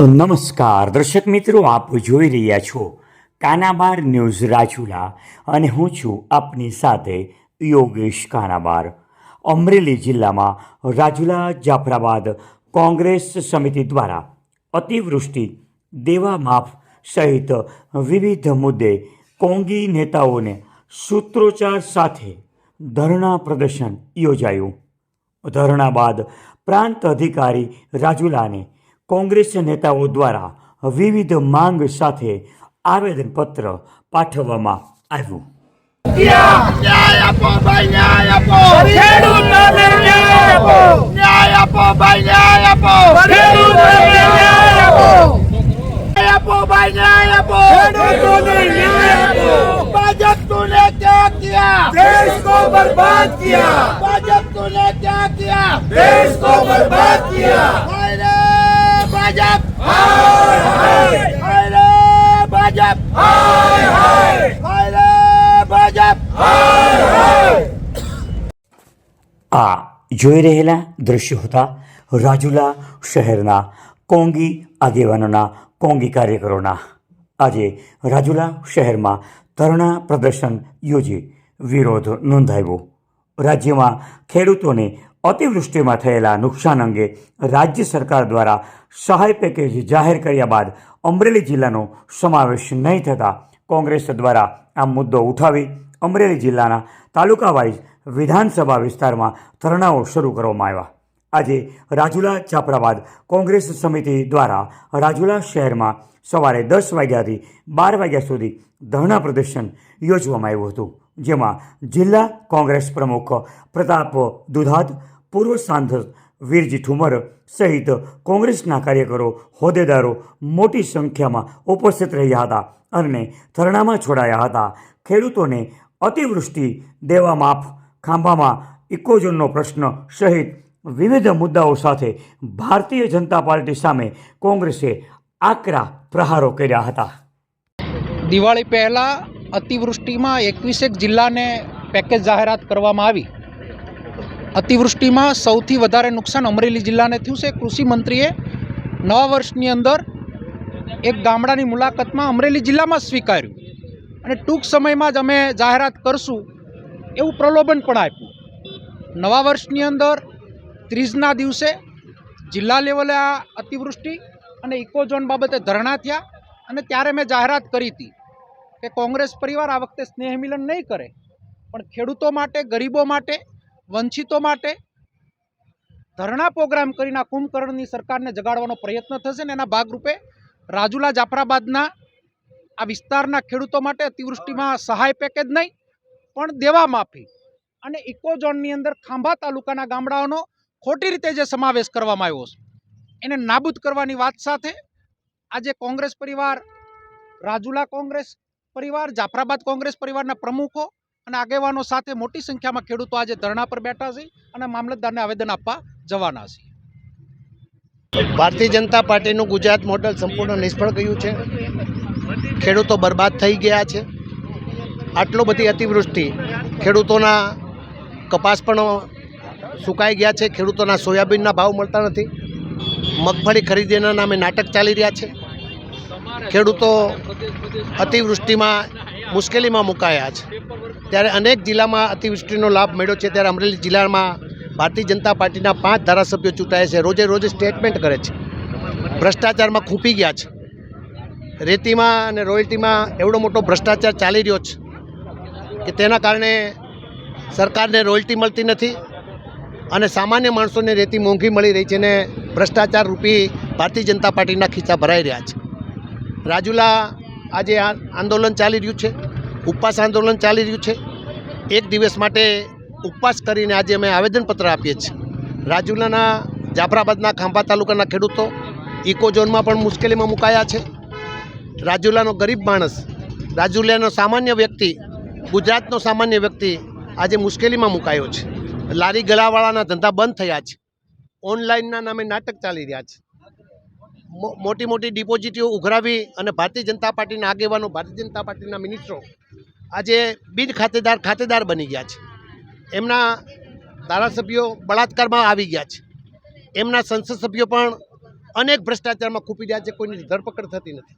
નમસ્કાર, દર્શક મિત્રો, આપ જોઈ રહ્યા છો કાનાબાર ન્યૂઝ રાજુલા અને હું છું આપની સાથે યોગેશ કાનાબાર. અમરેલી જિલ્લામાં રાજુલા જાફરાબાદ કોંગ્રેસ સમિતિ દ્વારા અતિવૃષ્ટિ, દેવા માફ સહિત વિવિધ મુદ્દે કોંગી નેતાઓને સૂત્રોચ્ચાર સાથે ધરણા પ્રદર્શન યોજાયું. ધરણા બાદ પ્રાંત અધિકારી રાજુલાને કોંગ્રેસ નેતાઓ દ્વારા વિવિધ માંગ સાથે આવેદનપત્ર પાઠવવામાં આવ્યું ન્યાય આપો ભાઈ ન્યાય આપો ખેડૂતોને ન્યાય આપો ન્યાય આપો ભાઈ ન્યાય આપો ખેડૂતોને ન્યાય આપો ન્યાય આપો ભાઈ ન્યાય આપો ખેડૂતોને न्याय આપો भाजप तूने क्या किया देश को बर्बाद किया भाजप तूने क्या किया देश को ભાજપ. ભાજપ ભાજપ આ જોઈ રહેલા દ્રશ્યો હતા રાજુલા શહેરના કોંગી આગેવાનોના કોંગી કાર્યકરોના. આજે રાજુલા શહેરમાં ધરણા પ્રદર્શન યોજી વિરોધ નોંધાવ્યો રાજ્યમાં ખેડૂતોને અતિવૃષ્ટિમાં થયેલા નુકસાન અંગે રાજ્ય સરકાર દ્વારા સહાય પેકેજ જાહેર કર્યા બાદ અમરેલી જિલ્લાનો સમાવેશ નહીં થતાં કોંગ્રેસ દ્વારા આ મુદ્દો ઉઠાવી અમરેલી જિલ્લાના તાલુકા વાઇઝ વિધાનસભા વિસ્તારમાં ધરણાઓ શરૂ કરવામાં આવ્યા. આજે રાજુલા ચાપરાબાદ કોંગ્રેસ સમિતિ દ્વારા રાજુલા શહેરમાં સવારે દસ વાગ્યાથી બાર વાગ્યા સુધી ધરણા પ્રદર્શન યોજવામાં આવ્યું હતું, જેમાં જિલ્લા કોંગ્રેસ પ્રમુખ પ્રતાપ દુધાત, પૂર્વ સાંસદ વીરજી ઠુમર સહિત કોંગ્રેસના કાર્યકરો, હોદ્દેદારો મોટી સંખ્યામાં ઉપસ્થિત રહ્યા હતા અને ધરણામાં છોડાયા હતા. ખેડૂતોને અતિવૃષ્ટિ દેવા માફ, ખાંભામાં ઇકોઝોનનો પ્રશ્ન સહિત વિવિધ મુદ્દાઓ સાથે ભારતીય જનતા પાર્ટી સામે કોંગ્રેસે આકરા પ્રહારો કર્યા હતા. દિવાળી પહેલાં અતિવૃષ્ટિમાં એકવીસેક જિલ્લાને પેકેજ જાહેરાત કરવામાં આવી. અતિવૃષ્ટિમાં સૌથી વધારે નુકસાન અમરેલી જિલ્લાને થયું છે. કૃષિ મંત્રીએ નવા વર્ષની અંદર એક ગામડાની મુલાકાતમાં અમરેલી જિલ્લામાં સ્વીકાર્યું અને ટૂંક સમયમાં જ અમે જાહેરાત કરશું એવું પ્રલોભન પણ આપ્યું. નવા વર્ષની અંદર ત્રીજના દિવસે જિલ્લા લેવલે આ અતિવૃષ્ટિ અને ઇકોઝોન બાબતે ધરણા થયા અને ત્યારે મેં જાહેરાત કરી હતી કે કોંગ્રેસ પરિવાર આ વખતે સ્નેહ મિલન નહીં કરે, પણ ખેડૂતો માટે, ગરીબો માટે, વંચિતો માટે ધરણા પ્રોગ્રામ કરીને કુંભકર્ણની સરકારને જગાડવાનો પ્રયત્ન થશે ને એના ભાગરૂપે રાજુલા જાફરાબાદના આ વિસ્તારના ખેડૂતો માટે અતિવૃષ્ટિમાં સહાય પેકેજ નહીં, પણ દેવા માફી. અને ઇકોઝોનની અંદર ખાંભા તાલુકાના ગામડાઓનો ખોટી રીતે જે સમાવેશ કરવામાં આવ્યો છે. એને નાબૂદ કરવાની વાત સાથે આજે કોંગ્રેસ પરિવાર, રાજુલા કોંગ્રેસ પરિવાર, જાફરાબાદ કોંગ્રેસ પરિવારના પ્રમુખો અને આગેવાનો સાથે મોટી સંખ્યામાં ખેડૂતો આજે ધરણા પર બેઠા છે અને મામલતદારને આવેદન આપવા જવાના છે. ભારતીય જનતા પાર્ટીનું ગુજરાત મોડલ સંપૂર્ણ નિષ્ફળ ગયું છે. ખેડૂતો બરબાદ થઈ ગયા છે. આટલો બધી અતિવૃષ્ટિ ખેડૂતોના કપાસ પણ સુકાઈ ગયા છે. ખેડૂતોના સોયાબીનના ભાવ મળતા નથી. મગફળી ખરીદીના નામે નાટક ચાલી રહ્યા છે. ખેડૂતો અતિવૃષ્ટિમાં મુશ્કેલીમાં મુકાયા છે. ત્યારે અનેક જિલ્લામાં અતિવૃષ્ટિનો લાભ મળ્યો છે. ત્યારે અમરેલી જિલ્લામાં ભારતીય જનતા પાર્ટીના પાંચ ધારાસભ્યો ચૂંટાયા છે. રોજે રોજે સ્ટેટમેન્ટ કરે છે. ભ્રષ્ટાચારમાં ખૂંપી ગયા છે. રેતીમાં અને રોયલ્ટીમાં એવડો મોટો ભ્રષ્ટાચાર ચાલી રહ્યો છે કે તેના કારણે સરકારને રોયલ્ટી મળતી નથી. અને સામાન્ય માણસોને રેતી મોંઘી મળી રહી છે અને ભ્રષ્ટાચાર રૂપી ભારતીય જનતા પાર્ટીના ખીચા ભરાઈ રહ્યા છે. રાજુલા આજે આંદોલન ચાલી રહ્યું છે, ઉપવાસ આંદોલન ચાલી રહ્યું છે. એક દિવસ માટે ઉપવાસ કરીને આજે અમે આવેદનપત્ર આપીએ છીએ. રાજુલાના જાફરાબાદના ખાંભા તાલુકાના ખેડૂતો ઇકો ઝોનમાં પણ મુશ્કેલીમાં મુકાયા છે. રાજુલાનો ગરીબ માણસ, રાજુલાનો સામાન્ય વ્યક્તિ, ગુજરાતનો સામાન્ય વ્યક્તિ આજે મુશ્કેલીમાં મુકાયો છે. લારી ગળાવાળાના ધંધા બંધ થયા છે. ઓનલાઈનના નામે નાટક ચાલી રહ્યા છે. મોટી મોટી ડિપોઝિટીઓ ઉઘરાવી અને ભારતીય જનતા પાર્ટીના આગેવાનો, ભારતીય જનતા પાર્ટીના મિનિસ્ટરો આજે બિન ખાતેદાર ખાતેદાર બની ગયા છે. એમના ધારાસભ્યો બળાત્કારમાં આવી ગયા છે. એમના સંસદ સભ્યો પણ અનેક ભ્રષ્ટાચારમાં ખૂપી રહ્યા છે. કોઈની ધરપકડ થતી નથી.